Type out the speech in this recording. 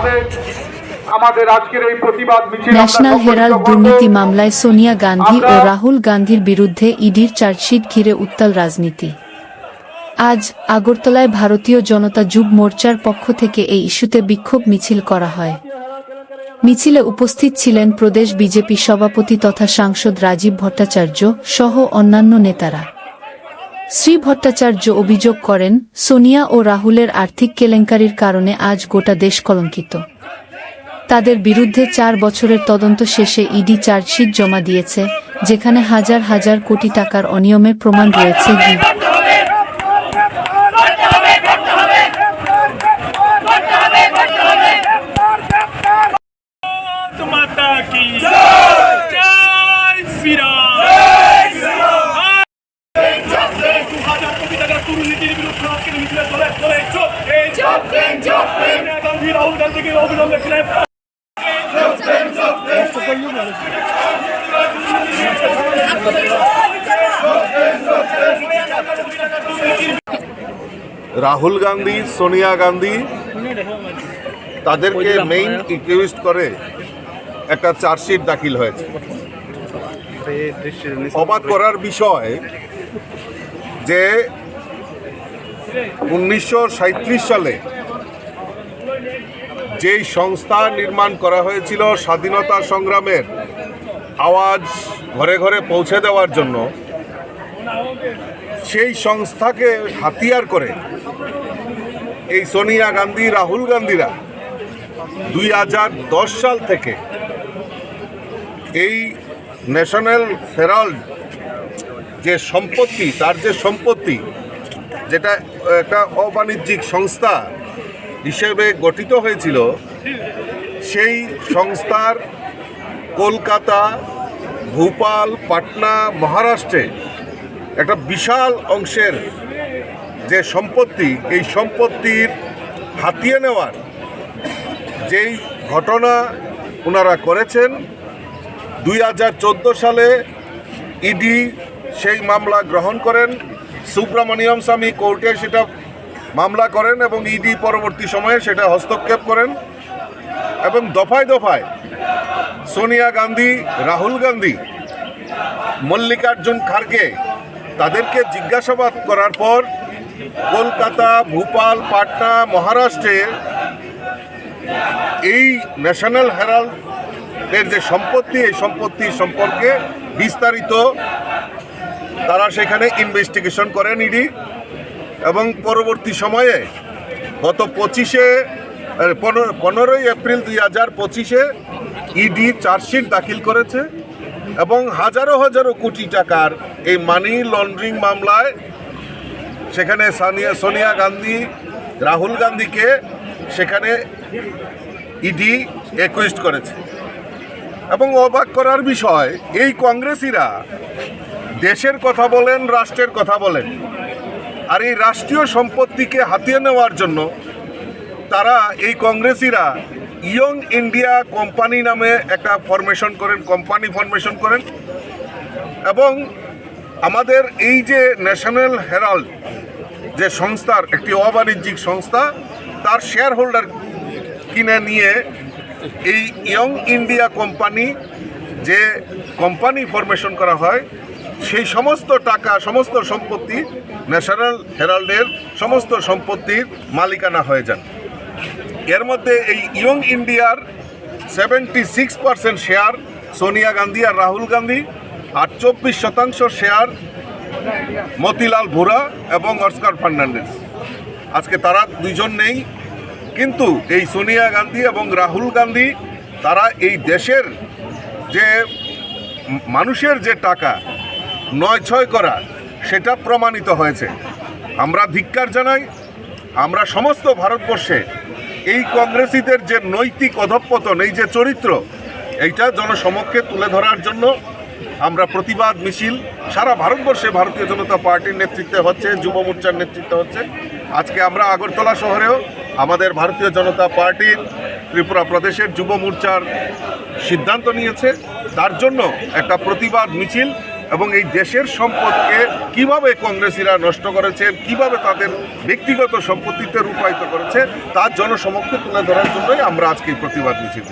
আবেগ আমাদের আজকের এই প্রতিবাদ মিছিল ন্যাশনাল হেরাল্ড দুর্নীতি মামলায় সোনিয়া গান্ধী ও রাহুল গান্ধীর বিরুদ্ধে ইডির চার্জশিট ঘিরে উত্তাল রাজনীতি। আজ আগরতলায় ভারতীয় জনতা যুব মোর্চার পক্ষ থেকে এই ইস্যুতে বিক্ষোভ মিছিল করা হয়। মিছিলে উপস্থিত ছিলেন প্রদেশ বিজেপি সভাপতি তথা সাংসদ রাজীব ভট্টাচার্য সহ অন্যান্য নেতারা। শ্রী ভট্টাচার্য অভিযোগ করেন, সোনিয়া ও রাহুলের আর্থিক কেলেঙ্কারির কারণে আজ গোটা দেশ কলঙ্কিত। তাদের বিরুদ্ধে চার বছরের তদন্ত শেষে ইডি চার্জশিট জমা দিয়েছে, যেখানে হাজার হাজার কোটি টাকার অনিয়মের প্রমাণ রয়েছে রাহুল গান্ধীকে অবিলম্বে গ্রেফতার রাহুল গান্ধী সোনিয়া গান্ধী তাদেরকে মেইন ইকিউজড করে একটা চার্জশিট দাখিল হয়েছে। অবাক করার বিষয় যে উনিশশো সাঁইত্রিশ সালে যেই সংস্থা নির্মাণ করা হয়েছিল স্বাধীনতা সংগ্রামের আওয়াজ ঘরে ঘরে পৌঁছে দেওয়ার জন্য, সেই সংস্থাকে হাতিয়ার করে এই সোনিয়া গান্ধী, রাহুল গান্ধীরা দুই হাজার দশ সাল থেকে এই ন্যাশনাল হেরাল্ড যে সম্পত্তি, তার যে সম্পত্তি যেটা একটা অবাণিজ্যিক সংস্থা হিসেবে গঠিত হয়েছিল, সেই সংস্থার কলকাতা, ভোপাল, পাটনা, মহারাষ্ট্রে একটা বিশাল অংশের যে সম্পত্তি, এই সম্পত্তির হাতিয়ে নেওয়ার যেই ঘটনা ওনারা করেছেন, দুই হাজার চোদ্দ সালে ইডি সেই মামলা গ্রহণ করেন। সুব্রমণিয়ম স্বামী কোর্টে সেটা মামলা করেন এবং ইডি পরবর্তী সময়ে সেটা হস্তক্ষেপ করেন এবং দফায় দফায় সোনিয়া গান্ধী, রাহুল গান্ধী, মল্লিকার্জুন খার্গে তাদেরকে জিজ্ঞাসাবাদ করার পর কলকাতা, ভোপাল, পাটনা, মহারাষ্ট্রে এই ন্যাশনাল হেরাল্ড এর যে সম্পত্তি, এই সম্পত্তি সম্পর্কে বিস্তারিত তারা সেখানে ইনভেস্টিগেশন করেন ইডি এবং পরবর্তী সময়ে গত পঁচিশে পনেরোই এপ্রিল দুই হাজার পঁচিশে ইডি চার্জশিট দাখিল করেছে এবং হাজারো হাজারো কোটি টাকার এই মানি লন্ড্রিং মামলায় সেখানে সানিয়া, সোনিয়া গান্ধী, রাহুল গান্ধীকে সেখানে ইডি একুইস্ট করেছে। এবং অবাক করার বিষয়, এই কংগ্রেসিরা দেশের কথা বলেন, রাষ্ট্রের কথা বলেন। আর এই রাষ্ট্রীয় সম্পত্তিকে হাতিয়ে নেওয়ার জন্য তারা, এই কংগ্রেসিরা ইয়ং ইন্ডিয়া কোম্পানি নামে একটা ফরমেশন করেন কোম্পানি ফরমেশন করেন। এবং আমাদের এই যে ন্যাশনাল হেরাল্ড যে সংস্থার, একটি অবাণিজ্যিক সংস্থা, তার শেয়ার হোল্ডার কিনে নিয়ে এই ইয়ং ইন্ডিয়া কোম্পানি যে কোম্পানি ফরমেশন করা হয় সেই সমস্ত টাকা, সমস্ত সম্পত্তি ন্যাশনাল হেরাল্ডের সমস্ত সম্পত্তির মালিকানা হয়ে যান। এর মধ্যে এই ইয়ং ইন্ডিয়ার seventy six percent share Sonia Gandhi আর রাহুল গান্ধী, আর চব্বিশ শতাংশ শেয়ার মতিলাল ভোরা এবং অস্কার ফার্নান্ডেস আজকে তারা দুইজন নেই, কিন্তু এই সোনিয়া গান্ধী এবং রাহুল গান্ধী, তারা এই দেশের যে মানুষের যে টাকা নয় ছয় করা, সেটা প্রমাণিত হয়েছে। আমরা ধিক্কার জানাই, আমরা সমস্ত ভারতবর্ষে এই কংগ্রেসিদের যে নৈতিক অধঃপতন, এই যে চরিত্র, এইটা জনসমক্ষে তুলে ধরার জন্য আমরা প্রতিবাদ মিছিল, সারা ভারতবর্ষে ভারতীয় জনতা পার্টির নেতৃত্বে হচ্ছে, যুব মোর্চার নেতৃত্বে হচ্ছে। আজকে আমরা আগরতলা শহরেও আমাদের ভারতীয় জনতা পার্টির ত্রিপুরা প্রদেশের যুব মোর্চার সিদ্ধান্ত নিয়েছে। তার জন্য একটা প্রতিবাদ মিছিল এবং এই দেশের সম্পদকে কীভাবে কংগ্রেসীরা নষ্ট করেছেন কীভাবে তাদের ব্যক্তিগত সম্পত্তিতে রূপায়িত করেছে, তার জনসমক্ষে তুলে ধরার জন্যই আমরা আজকে প্রতিবাদ মিছিল